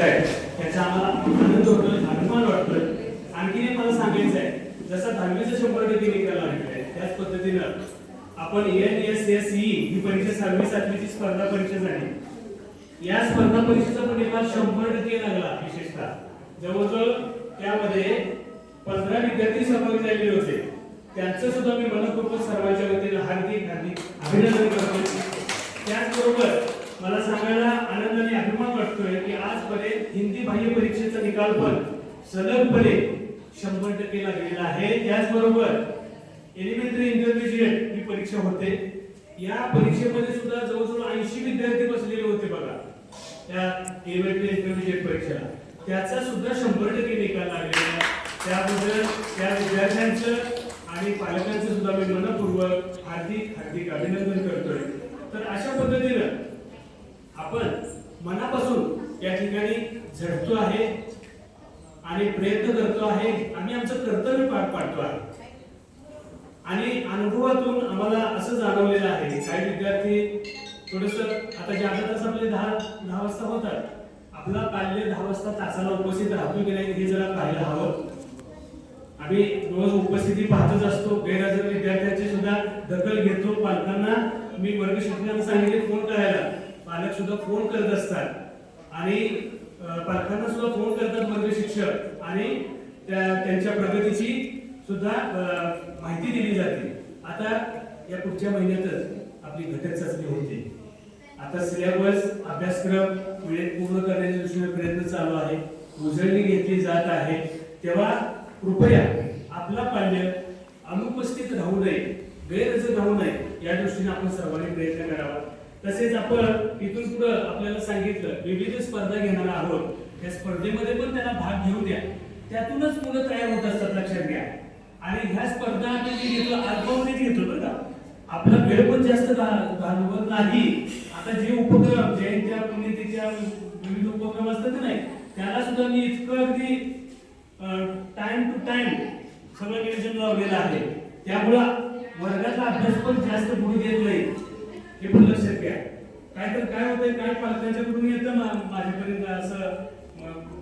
आहे त्याचा आम्हाला आनंद होतोय अभिमान वाटतोय. आणखीन एक मला सांगायचं आहे. जसं दहावीचं शंभर टक्के निकाल लागले त्याच पद्धतीनं आपण एन एस एस ई ही परीक्षा सहावी सातवीची स्पर्धा परीक्षा झाली या स्पर्धा परीक्षेचा पण निकाल शंभर टक्के लागला विशेषतः. जवळजवळ त्यामध्ये पंधरा विद्यार्थी सहभागी झालेले होते. त्यांचं सुद्धा मी मनपूर्वक सर्वांच्या वतीने हार्दिक हार्दिक अभिनंदन करतो त्याचबरोबर मला सांगायला आनंद आणि अभिमान वाटतोय की आजपर्यंत हिंदी बाह्य परीक्षेचा निकाल पण सलगपणे शंभर टक्के लागलेला आहे. त्याचबरोबर एलिमेंटरी इंटरमिजिएट ही परीक्षा होते. या परीक्षेमध्ये सुद्धा जवळजवळ ऐंशी विद्यार्थी बसलेले होते बघा. त्या एलिमेंटरी इंटरमिजिएट परीक्षेला. त्याचा सुद्धा शंभर टक्के निकाल लागलेला आहे. त्याबद्दल त्या विद्यार्थ्यांचं आणि पालकांचं सुद्धा मी मनपूर्वक हार्दिक हार्दिक अभिनंदन करतोय. तर अशा पद्धतीनं आपण मनापासून या ठिकाणी झडतो आहे आणि प्रयत्न करतो आहे. आम्ही आमचं कर्तव्य पार पाडतो आहे. आणि अनुभवातून आम्हाला असं जाणवलेलं आहे काही विद्यार्थी थोडस आता ज्या अर्धा तास आपले दहा दहा वाजता होतात. आपला पाल्य दहा वाजता तासाला उपस्थित राहतो की नाही हे जरा पाहायला हवं. आम्ही रोज उपस्थिती पाहतच असतो. गैरहजर विद्यार्थ्यांची सुद्धा दखल घेतो. पालकांना मी वर्ग शिक्षकांना सांगितले फोन करायला. पालक सुद्धा फोन करत असतात. आणि पालकांना सुद्धा फोन करतात वर्ग शिक्षक. आणि त्या त्यांच्या प्रगतीची सुद्धा माहिती दिली जाते. आता या पुढच्या महिन्यातच आपली घटक चाचणी होते. आता सिलेबस अभ्यासक्रम वेळेत पूर्ण करण्याच्या दृष्टीने प्रयत्न चालू आहे. उजळणी घेतली जात आहे. तेव्हा कृपया आपला पालक अनुपस्थित राहू नये गैरहजर राहू नये या दृष्टीने आपण सर्वांनी प्रयत्न करावा. तसेच आपण इथून पुढे आपल्याला सांगितलं विविध स्पर्धा घेणार आहोत त्या स्पर्धेमध्ये पण त्यांना भाग घेऊ द्या. त्यातूनच मुलं तयार होत असतात लक्षात घ्या. आणि ह्या स्पर्धा आपण जी घेतो अल्पावधीत घेतो बरं का. आपला वेळ पण जास्त घालवत नाही. आता जे उपक्रम जयंत्या पुण्यतिथ्या विविध उपक्रम असतात नाही त्याला सुद्धा मी इतकं अगदी टाइम टू टाइम सगळं नियोजन लावलेलं आहे. त्यामुळं वर्गाचा अभ्यास पण जास्त पुढे देत नाही हे पण लक्षात घ्या काय तर काय होतंय काय पालकांच्याकडून येतं माझ्यापर्यंत असं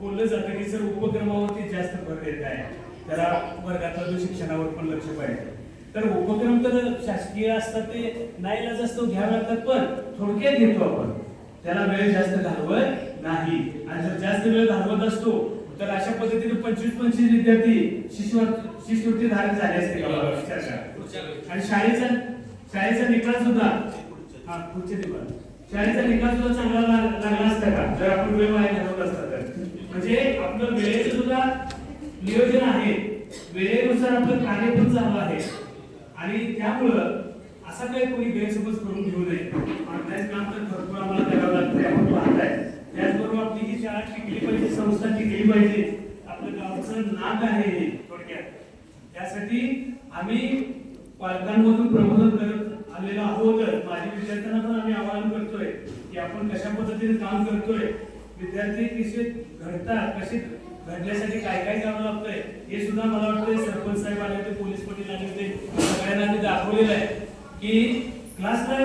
बोललं जातं की सर उपक्रमावरती जास्त भर देत आहे. त्याला वर्गातल्या जो शिक्षणावर पण लक्ष पाहिजे. तर उपक्रम तर शासकीय असतात ते नाईलाज असतो घ्यावे लागतात पण थोडक्यात घेतो आपण. त्याला वेळ जास्त घालवत नाही. आणि जर जास्त वेळ घालवत असतो तर अशा पद्धतीने पंचवीस पंचवीस विद्यार्थी शिष्यवृत्ती शिष्यवृत्ती धारक झाले असते. आणि शाळेचा शाळेचा निकाल सुद्धा हा पुढचे दिवस शाळेचा निकाल सुद्धा चांगला लागला असता का? जर आपण वेळ वाया घालवत असता तर. म्हणजे आपलं वेळेचं सुद्धा नियोजन आहे. वेळेनुसार आपलं कार्य पण चालू आहे. आणि त्यामुळं असा काही कोणी गैरसमज करून घेऊ नये. ऑनलाईन काम तर भरपूर आम्हाला करावं लागतंय. आपण पाहताय त्याचबरोबर आपली ही शाळा टिकली पाहिजे संस्था टिकली पाहिजे. आपलं गावचं नाक आहे थोडक्यात. त्यासाठी आम्ही पालकांमधून प्रबोधन करत आलेलो आहोतच माझ्या विद्यार्थ्यांना पण आम्ही आवाहन करतोय की आपण कशा पद्धतीने काम करतोय विद्यार्थी कसे घडतात कसे घडण्यासाठी काय काय करावं लागतंय हे सुद्धा मला वाटतंय सरपंच साहेब आले होते पोलीस पाटील आले होते सगळ्यांना मी दाखवलेलं आहे की क्लासला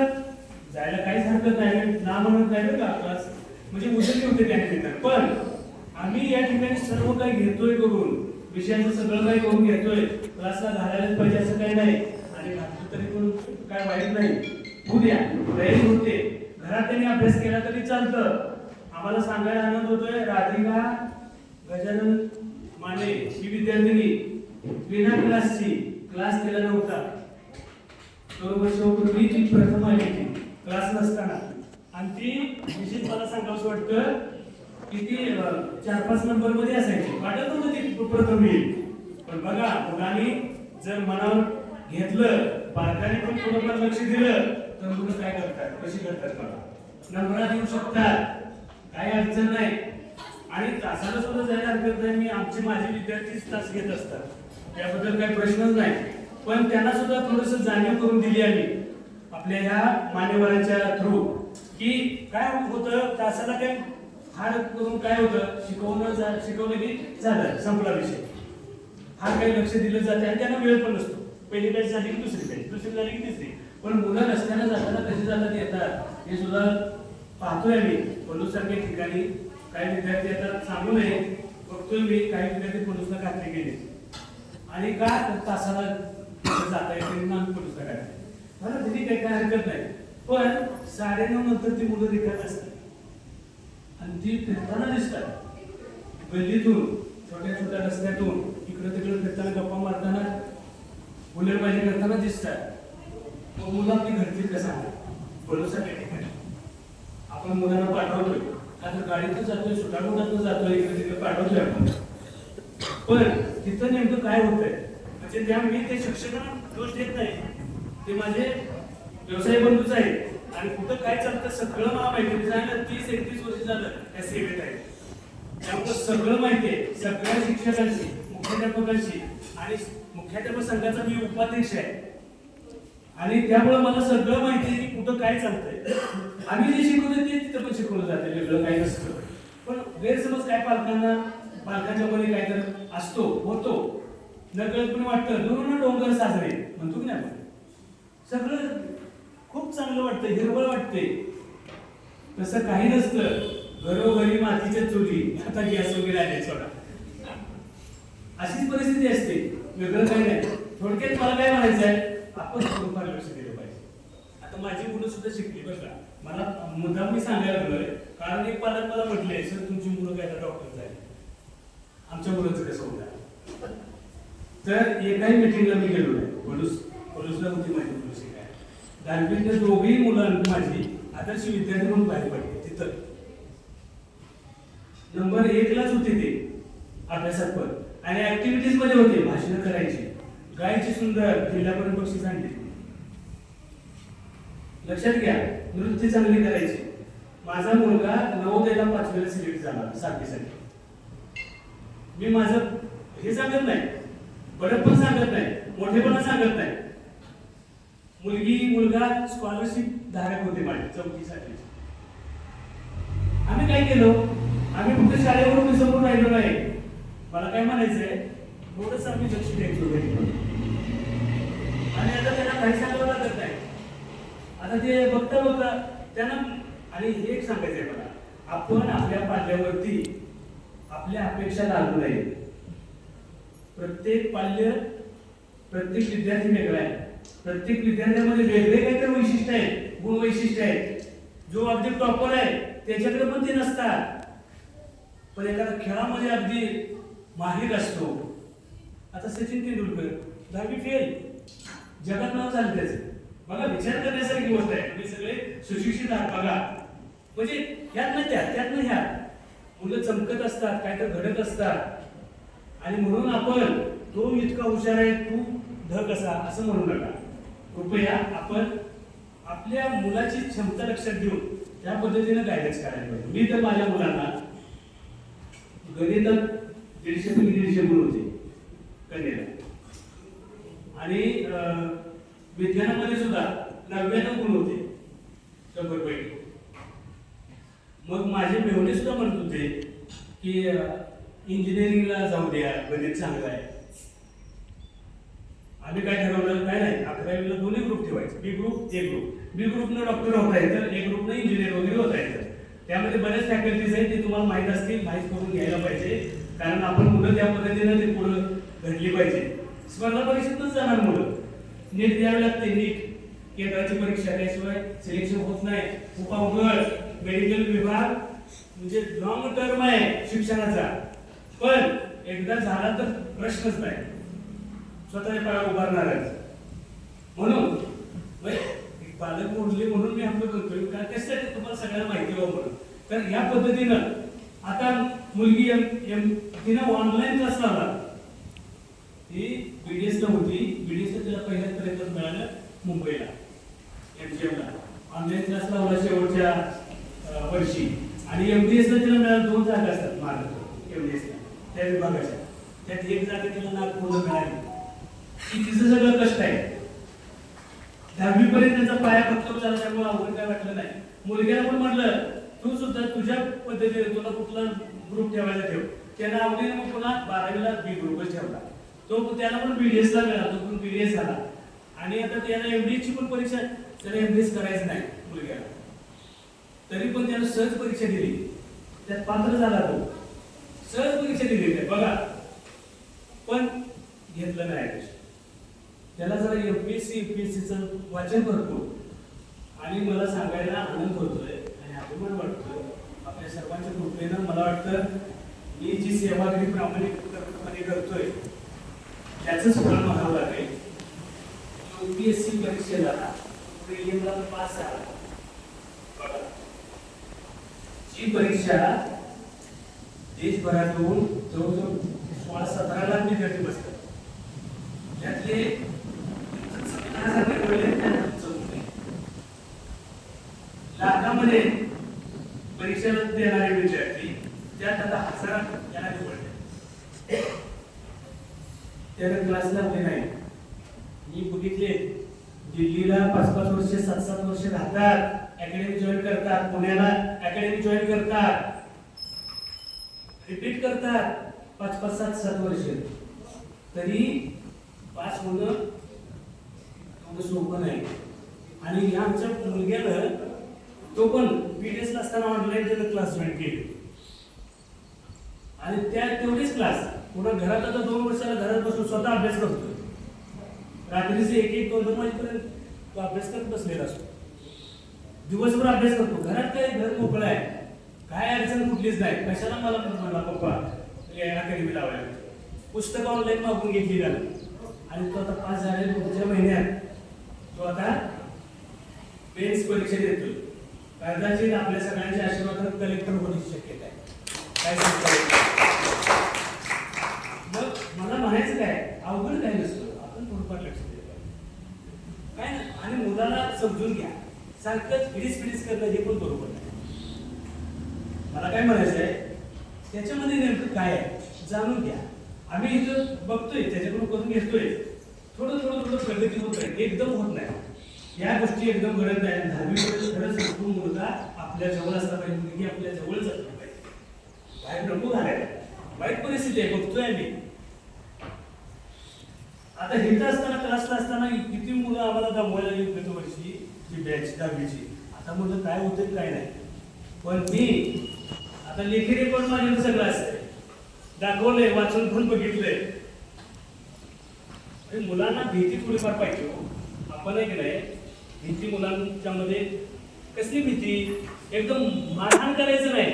जायला काहीच हरकत नाही ना म्हणत नाही बरं का क्लास म्हणजे उजळली होते त्या निमित्तानं. पण आम्ही या ठिकाणी सर्व काही घेतोय करून विषयांचं सगळं काही करून घेतोय क्लासला घालायलाच पाहिजे असं काही नाही आणि घातलं तरी पण काय वाईट नाही. उद्या तयारी होते. घरात त्यांनी अभ्यास केला तरी चालतं. आम्हाला सांगायला आनंद होतोय. राधिका गजानन माने ही विद्यार्थिनी बिना क्लासची क्लास केला नव्हता. दोन वर्षापूर्वी ती प्रथम आली होती क्लास नसताना. आणि ती विशेष मला सांगावं वाटतं की ती चार पाच नंबरमध्ये असायची. वाटत होतं ती प्रथम येईल. पण बघा मुलांनी जर मनावर घेतलं पालकांनी पण थोडंफार लक्ष दिलं तर मुलं काय करतात? कशी करतात बघा. नंबरा देऊ शकतात. काही अडचण नाही. आणि तासाला सुद्धा जायला हरकत नाही. मी आमचे माझे विद्यार्थीच तास घेत असतात. त्याबद्दल काही प्रश्नच नाही. पण त्यांना सुद्धा थोडस जाणीव करून दिली आम्ही आपल्या ह्या मान्यवरांच्या थ्रू की काय होतं तासाला काय हार करून काय होतं? शिकवणं जा- शिकवलं की झालं संपला विषय. हा काही लक्ष दिलं जाते आणि त्यांना वेळ पण नसतो. पहिली बॅच झाली की दुसरी बॅच दुसरी झाली की तिसरी? पण मुलं रस्त्याने जाताना कशी जातात येतात? हे सुद्धा पाहतोय मी. सारख्या ठिकाणी काही विद्यार्थी येतात सांगू नये. बघतोय मी काही विद्यार्थी पोलिसला खात्री केली. आणि का तासाला जाता येते म्हणून आम्ही खात्री मला तिथे काही काय हरकत नाही. पण साडेनऊ नंतर ती मुलं रिकात असतात. आणि ती फिरताना दिसतात. गल्लीतून छोट्या छोट्या रस्त्यातून इकडं तिकडं फिरताना गप्पा मारताना गुन्हेबाजी करताना दिसतात मग मुलं आपली घरची कसं बोलूसाठी ठिकाणी. आपण मुलांना पाठवतोय. आता गाडीतून जातोय सुटामुटातून जातोय इकडे तिकडे पाठवतोय आपण. पण तिथं नेमकं काय होतंय? म्हणजे त्या मी ते शिक्षकांना दोष देत नाही. ते माझे व्यवसाय बंधूच आहेत. आणि कुठं काय चालतं सगळं मला माहिती आहे. तीस एकतीस वर्ष झालं त्या सेवेत आहे. त्यामुळे सगळं माहिती आहे. सगळ्या शिक्षकांशी मुख्याध्यापकांशी आणि मुख्याध्यापक संघाचा मी उपाध्यक्ष आहे. आणि त्यामुळे मला सगळं माहिती आहे की कुठं काय चालतंय. आम्ही जे शिकवतो ते तिथं पण शिकवलं जाते वेगळं काही नसतं. पण गैरसमज काय पालकांना पालकांच्या मध्ये काय तर असतो होतो. नकळतपणे वाटतं. दोन डोंगर साजरे म्हणतो की नाही आपण? सगळं खूप चांगलं वाटतं हिरवळ वाटते तसं काही नसतं. घरोघरी मातीच्या चुली आता गॅस वगैरे आले सोडा. अशीच परिस्थिती असते. वेगळं काही नाही. थोडक्यात मला काय म्हणायचं आहे आपण थोडंफार लक्ष दिलं पाहिजे. आता माझी मुलं सुद्धा शिकली बरं का. मला मुद्दा मी सांगायला लागलोय कारण एक पालक मला म्हटले सर तुमची मुलं काय डॉक्टर झाली आमच्या मुलांचं कसं होणार? तर एकाही मिटिंगला मी गेलो नाही. पोलीस पोलीसला होती माझी मुलं शिकाय. दहावीतल्या दोघेही मुलं माझी आदर्श विद्यार्थी म्हणून बाहेर पडले तिथं. नंबर एकलाच होते ते अभ्यासात पण. आणि ऍक्टिव्हिटीजमध्ये होते भाषण करायची. गायची सुंदर किल्ल्यापर्यंत पक्षी सांगते लक्षात घ्या नृत्य चांगली करायची. माझा मुलगा नवोदयला पाचवीला सिलेक्ट झाला साथीसाठी मी माझं हे सांगत नाही बडपण सांगत नाही मोठेपणा सांगत नाही. मुलगी मुलगा स्कॉलरशिप धारक होते माझे चौथीसाठी आम्ही काय केलो? आम्ही फक्त शाळेवरून विसरून राहिलो नाही. मला काय म्हणायचंय थोडस आम्ही लक्ष द्यायचो आणि आता त्यांना काही सांगावं लागत नाही. आता ते बघता बघता त्यांना आणि हे एक सांगायचंय मला आपण आपल्या पाल्यावरती आपल्या अपेक्षा लागू नये. प्रत्येक पाल्य प्रत्येक विद्यार्थी वेगळा आहे. प्रत्येक विद्यार्थ्यामध्ये वेगळे काहीतरी वैशिष्ट्य आहे गुण वैशिष्ट्य आहे जो अगदी टॉपर आहे त्याच्याकडे पण ते नसतात. पण एखादा खेळामध्ये अगदी माहीर असतो. आता सचिन तेंडुलकर दहावी फेल जगात नाव झालं त्याचं. बघा विचार करण्यासारखी गोष्ट आहे. मी सगळे सुशिक्षित आहात बघा. म्हणजे ह्यात ना त्यात त्यात ना ह्यात. मुलं चमकत असतात काय तर घडत असतात. आणि म्हणून आपण तो इतका हुशार आहे तू ध कसा असं म्हणू नका. कृपया आपण आपल्या मुलाची क्षमता लक्षात घेऊन त्या पद्धतीनं गायडन्स करायला पाहिजे. मी तर माझ्या मुलांना गणितात दीडशे पैकी दीडशे गुण होते. कन्याला आणि विज्ञानामध्ये सुद्धा नव्याण्णव गुण होते. शंभर पैकी. मग माझे मेवणे सुद्धा म्हणत होते की इंजिनिअरिंगला जाऊ द्या गणित चांगलं आहे. आम्ही काय ठरवलं? काय नाही अकरावीला दोन्ही ग्रुप ठेवायचे. B group A group B ग्रुपनं doctor होता येतं ए ग्रुपनं इंजिनियर वगैरे होता येतं. त्यामध्ये बऱ्याच फॅकल्टीज आहेत ते तुम्हाला माहीत असतील माहीत करून घ्यायला पाहिजे. कारण आपण मुलं त्या पद्धतीनं ते पुढं घडली पाहिजे. स्पर्धा परीक्षेतच जाणार मुलं. नीट द्यावी लागते नीट. केंद्राची परीक्षा त्याशिवाय सिलेक्शन होत नाही. उपावगळ मेडिकल विभाग म्हणजे लॉंग टर्म आहे शिक्षणाचा. पण एकदा झाला तर प्रश्नच नाही. स्वतःच्या पाया उभारणारच. म्हणून म्हणजे पालक मोडले म्हणून मी आपलं करतोय. कारण त्यासाठी तुम्हाला सगळ्यांना माहिती व्हावं हो म्हणून. तर या पद्धतीनं आता मुलगी एम एम तिनं ऑनलाईन क्लास लावला. ती बीडीएस ला होती. बीडीएस ला तिला पहिल्याच प्रयत्न मिळालं मुंबईला एम टी एमला ऑनलाईन क्लास लावला शेवटच्या वर्षी. आणि एम डी एसला तिला मिळालं दोन जागा असतात महाराष्ट्र डी एसला त्या विभागाच्या. त्यात एक जागा तिला नागपूरला मिळाली. की तिचं सगळं कष्ट आहे. दहावी पर्यंत त्याचा पाया फक्त झाला त्यामुळे अवघड काय वाटलं नाही. मुलग्याला पण म्हटलं तू सुद्धा तुझ्या पद्धतीने तुला कुठला ग्रुप ठेवायला ठेव. त्यानं आवडीने मग पुन्हा बारावीला बी ग्रुपच ठेवला. तो त्याला पण बीडीएसला मिळाला तो पण बीडीएस झाला. आणि आता त्याला एमडीएसची पण परीक्षा त्याला एमडीएस करायचं नाही मुलग्याला. तरी पण त्यानं सहज परीक्षा दिली. त्यात पात्र झाला तो. सहज परीक्षा दिली आहे बघा. पण घेतलं नाही त्याला जरा एमपीएससी युपीएससीचं वाचन भरपूर. आणि मला सांगायला आनंद होतोय आणि अभिमान वाटतोय. आपल्या सर्वांच्या कृपेनं मला वाटतं मी जी सेवागिरी प्रामाणिकपणे करतोय त्याचंच फळ म्हणावं लागेल. यू पी एस सी परीक्षेला प्रिलिमला पास झाला जी परीक्षा देशभरातून जवळजवळ सोळा सतरा लाख विद्यार्थी बसतात त्यातले सतरा हजार लाखामध्ये परीक्षा देणारे विद्यार्थी त्यात आता हजार यांना निवडले. त्याला क्लास लावले नाही. मी बघितले दिल्लीला पाच पाच वर्ष सात सात वर्ष राहतात. अकॅडमी जॉईन करतात. पुण्याला अकॅडमी जॉईन करतात. रिपीट करतात. पाच पाच सात सात वर्ष. तरी पास होणं एवढं सोपं नाही. आणि आमच्या मुलग्यानं तो पण बीडीएस असताना ऑनलाईन त्यानं क्लास जॉईन केले. आणि त्या तेवढेच क्लास पुन्हा घरात आता दोन वर्षाला घरात बसून स्वतः अभ्यास करतोय. रात्रीचे एक एक दोन दोन वाजेपर्यंत तो अभ्यास करत बसलेला असतो. दिवसभर अभ्यास करतो. घरात काय घर मोकळं आहे? काय अडचण कुठलीच नाही. कशाला मला मला पप्पा अकॅडमी लावायला. पुस्तकं ऑनलाईन मागून घेतली जाते आणि तो आता पास झाले पुढच्या महिन्यात. तो आता मेन्स परीक्षा देतोय. कदाचित आपल्या सगळ्यांच्या आशीर्वाद कलेक्टर होण्याची शक्यता आहे. काय सांगता मग मला म्हणायचं काय? अवघड काय नसतं? आपण थोडंफार लक्ष दिलं पाहिजे. काय ना आणि मुलाला समजून घ्या. सारखंच फिडीस फिडीस करणं हे पण बरोबर नाही. मला काय म्हणायचं आहे? त्याच्यामध्ये नेमकं काय आहे? जाणून घ्या. आम्ही इथं बघतोय त्याच्याकडून करून घेतोय. थोडं थोडं थोडं प्रगती होत आहे. एकदम होत नाही. या गोष्टी एकदम घडत नाही दहावी खरंच तो मुलगा आपल्या जवळ असला पाहिजे मुलगी आपल्या जवळच असली पाहिजे. बाहेर नको घालायला. वाईट परिस्थिती आहे बघतोय मी. आता इथं असताना क्लासला असताना किती मुलं आम्हाला दमवायला येत गत वर्षी ती बॅच दहावीची. आता मुलं काय होतं काय नाही. पण मी आता लेखी रेकॉर्ड माझ्या सगळं असतंय. दाखवलंय वाचून पण बघितलंय. मुलांना भीती थोडीफार पाहिजे हो. आपण एक की नाही भीती मुलांच्या मध्ये कसली भीती? एकदम मारहाण करायचं नाही.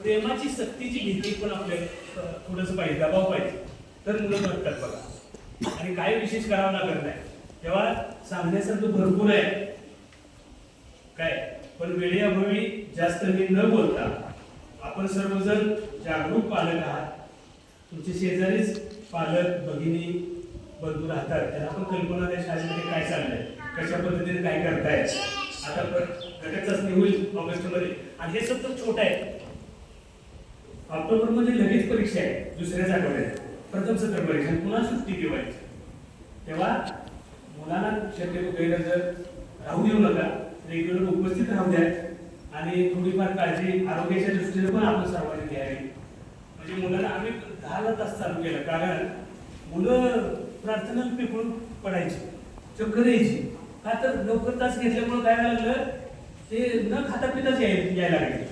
प्रेमाची सक्तीची भीती पण आपल्या थोडस पाहिजे दबाव पाहिजे. तर मुलं बघतात बघा. आणि काही विशेष करावं लागत नाही. तेव्हा सांगण्यासारखं भरपूर आहे. काय? पण वेळेअभावी जास्त मी न बोलता आपण सर्वजण जागरूक पालक आहात. तुमचे शेजारीच पालक भगिनी बंधू राहतात. त्यांना पण कल्पना त्या शाळेमध्ये काय चाललंय कशा पद्धतीने काय करताय? आता घटक चाचणी होईल ऑगस्टमध्ये आणि हे सत्र छोट आहे. ऑक्टोबरमध्ये लगेच परीक्षा आहे दुसऱ्याच आठवड्यात प्रथम सत्र परीक्षा पुन्हा सुट्टी ठेवायची. तेव्हा मुलांना शक्यतो गैरहजर राहू देऊ नका रेग्युलर उपस्थित राहू द्या. आणि थोडीफार काळजी आरोग्याच्या दृष्टीने पण आपण सर्वांनी घ्यावी. म्हणजे मुलांना आम्ही दहाला तास चालू केलं. कारण मुलं प्रार्थना पिकून पडायची. चक्कर यायची. का तर लवकर तास घेतल्यामुळे काय व्हायला लागलं? ते न खाता पिताच याय यायला लागले.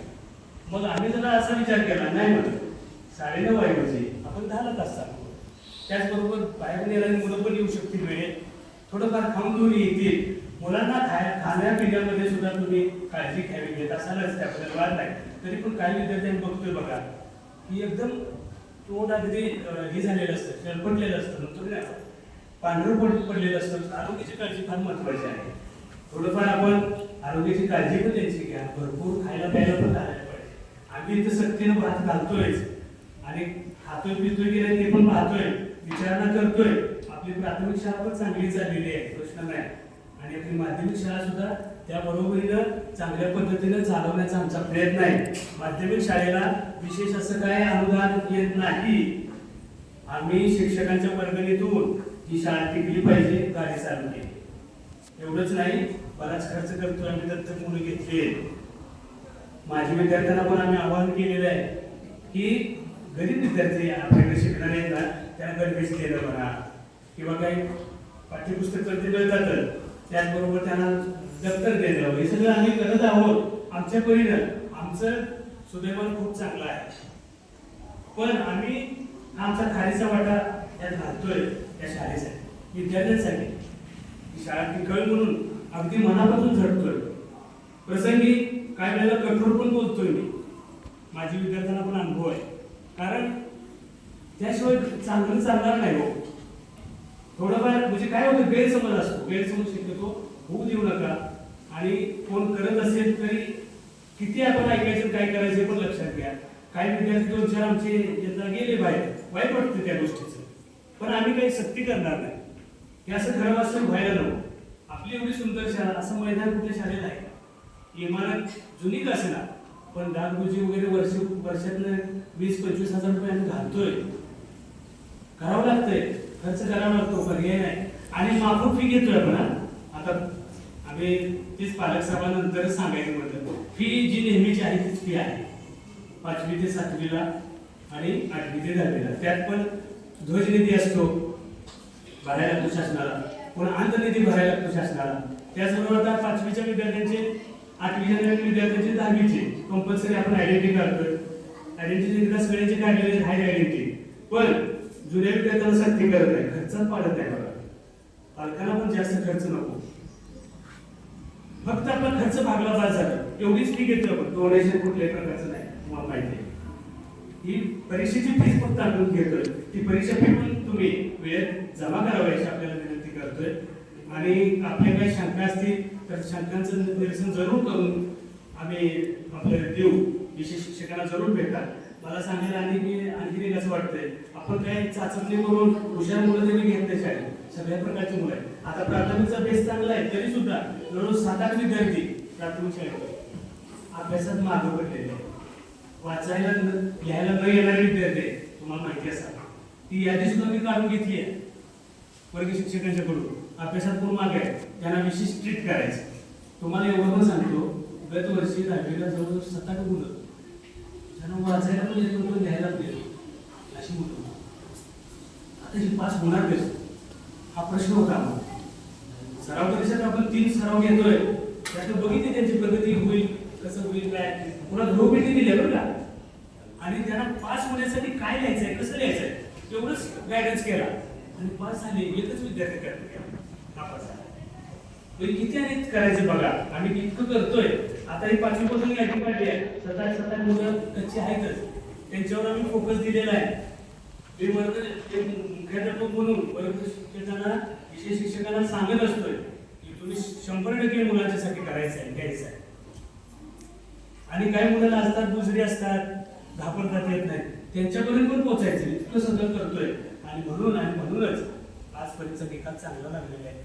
मग आम्ही जरा असा विचार केला नाही म्हणत साडेनऊ वाजचे. आपण दहाला तास चालू त्याचबरोबर बाहेर येणारी मुलं पण येऊ शकतील वेळेत. थोडंफार खाऊन घेऊन येतील. मुलांना खाय खाण्यापिण्यामध्ये सुद्धा तुम्ही काळजी घ्यावी. म्हणजे घेत असालच त्याबद्दल वाद नाही. तरी पण काही विद्यार्थ्यांनी बघतोय बघा की एकदम तोंड अगदी हे झालेलं असतं शरपटलेलं असतं. नंतर नाही पांढरं पड पडलेलं असतं. आरोग्याची काळजी फार महत्वाची आहे. थोडंफार आपण आरोग्याची काळजी पण त्यांची घ्या. भरपूर खायला प्यायला पण घालायला पाहिजे. आम्ही इथं सक्तीनं भात घालतोयच. आणि खातोय पितोय की नाही ते पण पाहतोय. विचारणा करतोय. आपली प्राथमिक शाळा पण चांगली चाललेली आहे. प्रश्न नाही. आणि आपली माध्यमिक शाळा सुद्धा त्या बरोबरीनं चांगल्या पद्धतीनं चालवण्याचा आमचा प्रयत्न आहे. माध्यमिक शाळेला विशेष असं काय अनुदान येत नाही. आम्ही शिक्षकांच्या वर्गणीतून ही शाळा टिकली पाहिजे गाडी चालू केली. एवढंच नाही बराच खर्च करतो आम्ही दत्तक मुलं घेतली. माझ्या विद्यार्थ्यांना पण आम्ही आवाहन केलेलं आहे की गरीब विद्यार्थी आपल्याकडे शिकणारे आहेत ना त्यांना गणवेश केलं म्हणा. किंवा काही पाठ्यपुस्तक करते ते त्याचबरोबर त्यांना दप्तर देणं हे सगळं आम्ही करत आहोत. आमच्या परीनं आमचं सुदैवान खूप चांगलं आहे. पण आम्ही आमचा खारीचा वाटा यात घालतोय. या शाळेसाठी विद्यार्थ्यांसाठी. ही शाळा टिकळ म्हणून अगदी मनापासून झटतोय प्रसंगी काय वेळेला कठोर पण बोलतोय मी. माझी विद्यार्थ्यांना पण अनुभव आहे. कारण त्याशिवाय चांगलं चालणार नाही हो. थोडंफार म्हणजे काय होतं गैरसमज असतो. गैरसमज शक्यतो होऊ देऊ नका. आणि कोण करत असेल तरी किती आपण ऐकायचं काय करायचं पण लक्षात घ्या. काही विद्यार्थी दोन चार आमचे यंदा गेले बाहेर. वाईट वाटतं त्या गोष्टीचं. पण आम्ही काही सक्ती करणार नाही. हे असं खरं वास्तव व्हायला नको. आपली एवढी सुंदर शाळा असं मैदान कुठल्या शाळेत आहे? इमारत जुनी का असेना? पण डागडुजी वगैरे वर्ष वर्षातनं वीस पंचवीस हजार रुपये आम्ही घालतोय. करावं लागतंय. खर्च करावा लागतो पर्याय नाही. आणि माफक फी घेतोय आपण आता आम्ही तीच पालक सभानंतरच सांगायचं म्हटलं. फी जी नेहमीची आहे तीच फी आहे. पाचवी ते सातवीला आणि आठवी ते दहावीला. त्यात पण ध्वज निधी असतो भरायला लागतो शासनाला. पुन्हा अंतनिधी भरायला लागतो शासनाला. त्याचबरोबर आता पाचवीच्या विद्यार्थ्यांचे आठवीच्या नवीन विद्यार्थ्यांचे दहावीचे. कंपल्सरी आपण आयडेंटिटी काढतोय. आयडेंटिटी एकदा सगळ्यांचे काढलेले हाय आयडेंटिटी पण जुन्या विद्यार्थ्यांना सक्ती करत आहे. खर्चात पाडत आहे बघा. पालकांना पण जास्त खर्च नको. फक्त आपला खर्च भागला बाद झाला. एवढीच फी घेतो आपण. डोनेशन कुठल्याही प्रकारचं नाही. तुम्हाला माहिती आहे. ही परीक्षेची फीस फक्त आपण घेतोय. ती परीक्षा फी पण तुम्ही वेळेत जमा करावयाची आपल्याला विनंती करतोय. आणि आपल्या काही शंका असतील तर शंकांचं निरसन जरूर करून आम्ही आपल्याला देऊ. विशेष शिक्षकांना जरूर भेटतात मला सांगायला आणि मी आणखी एक असं वाटतंय आपण काय चाचपणी करून हुशार मुलं तरी घेत शाळेत. सगळ्या प्रकारची मुलं आहेत. आता प्राथमिकचा बेस चांगला आहे तरी सुद्धा जवळ सात आठ विद्यार्थी प्राथमिक शाळेत अभ्यासात मागं पडलेले वाचायला लिहायला न येणारी विद्यार्थी आहे तुम्हाला माहिती असा ती यादी सुद्धा मी काढून घेतली आहे. वर्ग शिक्षकांच्याकडून. अभ्यासात पूर्ण मागे आहे. त्यांना विशेष ट्रीट करायचं. तुम्हाला एवढं पण सांगतो गत वर्षी दहावीला जवळजवळ सात आठ मुलं. त्यांना वाचायला पण येत नव्हतं लिहायला पण येत अशी मुलं. आता ही पास होणार कशी? हा प्रश्न होता आम्हाला. सराव परीक्षेत आपण तीन सराव घेतोय? त्यात बघितले त्यांची प्रगती होईल कसं होईल काय? पुन्हा ध्रुवपेटी दिली बरं का? आणि त्यांना पास होण्यासाठी काय लिहायचंय कसं लिहायचंय तेवढंच गायडन्स केला. आणि पास झाले एकच विद्यार्थी करतो किती आणि करायचं बघा. आम्ही इतकं करतोय. आता ही पाचवी पासून यादी काढली आहे. सात आठ मुलं कच्ची आहेतच. त्यांच्यावर आम्ही फोकस दिलेला आहे. ते वर्ग ते मुख्याध्यापक म्हणून वर्ग शिक्षकांना विशेष शिक्षकांना सांगत असतोय की तुम्ही शंभर टक्के मुलांच्यासाठी करायचं आहे घ्यायचं आहे. आणि काही मुलांना असतात दुसरी असतात. घाबरतात येत नाही. त्यांच्यापर्यंत पण पोहोचायचं इतकं सगळं करतोय. आणि म्हणून आणि म्हणूनच आजपर्यंतचा निकाल चांगला लागलेला आहे.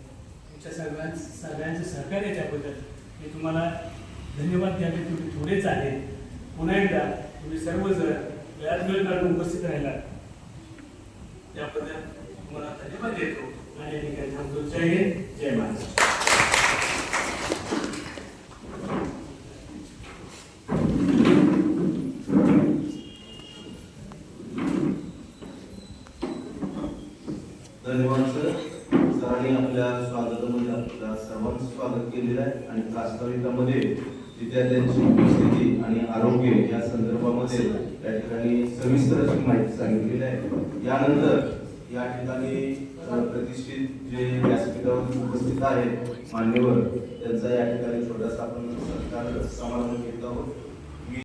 तुमच्या सगळ्यां सगळ्यांचं सहकार्य त्याबद्दल मी तुम्हाला धन्यवाद द्यावे. तुम्ही थोडेच आहे. पुन्हा एकदा तुम्ही सर्वजण वेळात वेळ काढून उपस्थित राहिला त्याबद्दल तुम्हाला धन्यवाद देतो. आणि थांबतो जय हिंद. जय महाराष्ट्र धन्यवाद सर सरांनी आपल्या स्वागतामध्ये आपल्या सर्वांचं स्वागत केलेलं आहे. आणि प्रास्ताविकामध्ये विद्यार्थ्यांची उपस्थिती आणि आरोग्य या संदर्भामध्ये या ठिकाणी सविस्तर अशी माहिती सांगितलेली आहे. यानंतर या ठिकाणी प्रतिष्ठित जे व्यासपीठावर उपस्थित आहेत मान्यवर त्यांचा या ठिकाणी छोटासा आपण सत्कार समारंभ घेत आहोत.